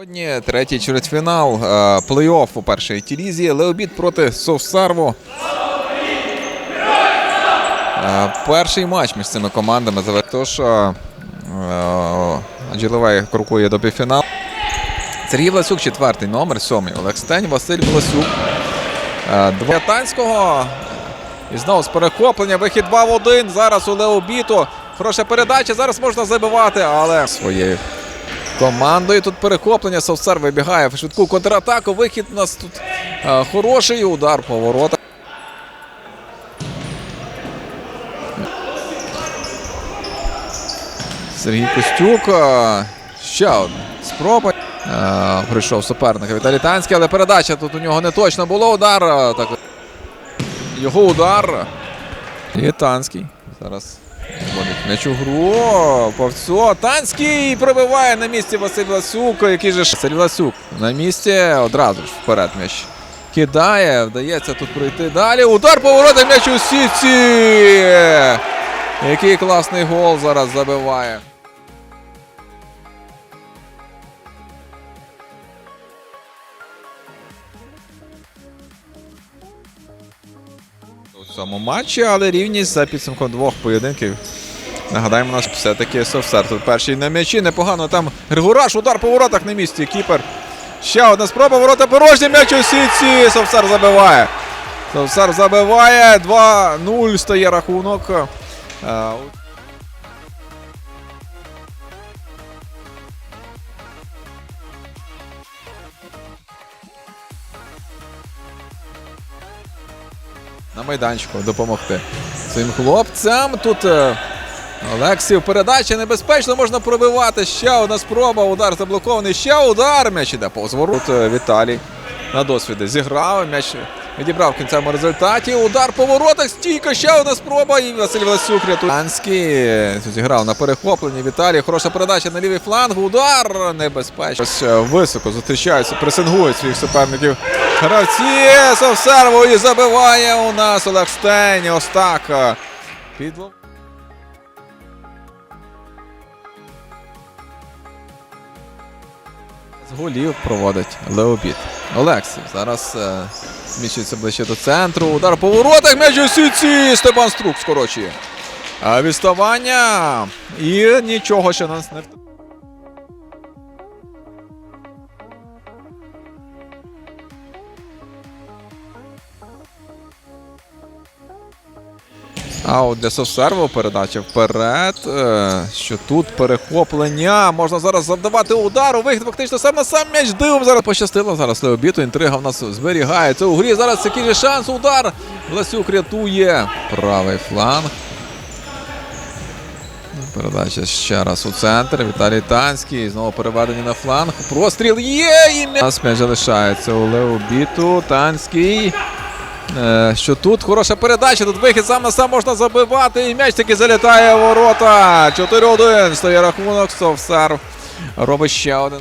Сьогодні третій чвертьфінал е, плей-офф у першій тілізі. Леобід проти Совсарву. Е, Перший матч між цими командами Тож е, Джілевей крокує до півфіналу. Сергій Власюк, четвертий номер, сьомий. Олег Стень, Василь Власюк. Е, Танського. І знову з перехоплення. Вихід 2 в 1. Зараз у Леобіту. Хороша передача. Зараз можна забивати, але своєю командою. Тут перехоплення. Совсар вибігає в швидку контратаку. Вихід у нас тут е, хороший. Удар по воротах. Сергій Костюк. е, Ще одна спроба. Е, Прийшов суперник Віталій Танський, але передача тут у нього не точно було. Удар. е, Так. Його удар. І Танський. Зараз гру. Повцо. Танський пробиває на місці Василь Власюк. Який же Василь Власюк на місці. Одразу ж вперед м'яч. Кидає, вдається тут пройти далі. Удар поворота м'яч у сітці. Який класний гол зараз забиває. у цьому матчі, але рівність за підсумком двох поєдинків. Нагадаємо, у нас все-таки Совсар тут перший на м'ячі. Непогано там Григораш, удар по воротах на місці. Кіпер. Ще одна спроба. Ворота порожні. М'яч у сітці. Совсар забиває. Совсар забиває. 2-0 стає рахунок. Е, на майданчику допомогти цим хлопцям. Тут е, Олексів передача небезпечно можна пробивати. Ще одна спроба. Удар заблокований. Ще удар. М'яч іде повз ворот. Е, Віталій на досвіді зіграв. М'яч відібрав в кінцевому результаті. Удар по воротах. Стійка. Ще одна спроба. І Василь Власюк рятує. Зіграв на перехопленні. Віталій. Хороша передача на лівий фланг. Удар небезпечно. Ось е, високо зустрічаються, пресингують своїх суперників. Гравці Совсерву і забиває у нас Олег Стень. Ось так. е, Підлов. З голів проводить Леобід. Олексій зараз е, зміщується ближче до центру. Удар по воротах. М'яч у. Степан Струк скорочує. А відставання. І нічого ще нас не А от для Совсерво передача вперед. Е, Що тут перехоплення. Можна зараз завдавати удару. Вихід фактично сам на сам м'яч дивом. Зараз пощастило. Зараз Леобіту. Інтрига в нас зберігається у грі. Зараз який же шанс. Удар. Власюк рятує. Правий фланг. Передача ще раз у центр. Віталій Танський. Знову переведення на фланг. Простріл є. І м'яч залишається у Леобіту. Танський. Е, Що тут хороша передача, тут вихід сам на сам можна забивати. І м'яч таки залітає в ворота. 4-1 стає рахунок. Совсар робить ще один.